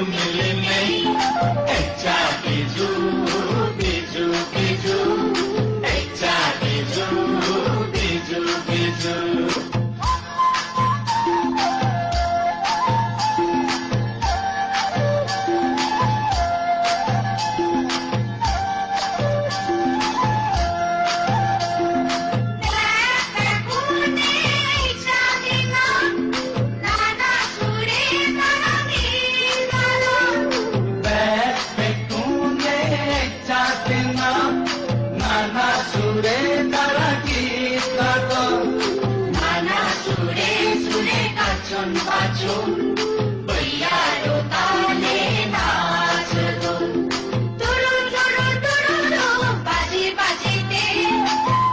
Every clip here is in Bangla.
Come here, me. Echa, que you. do, we. Bachon baiya tale naach do তুরু তুরু তুরু বাজি বাজিতে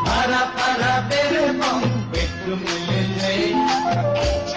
para para bere bom bekku milile ইচ্ছা দিজু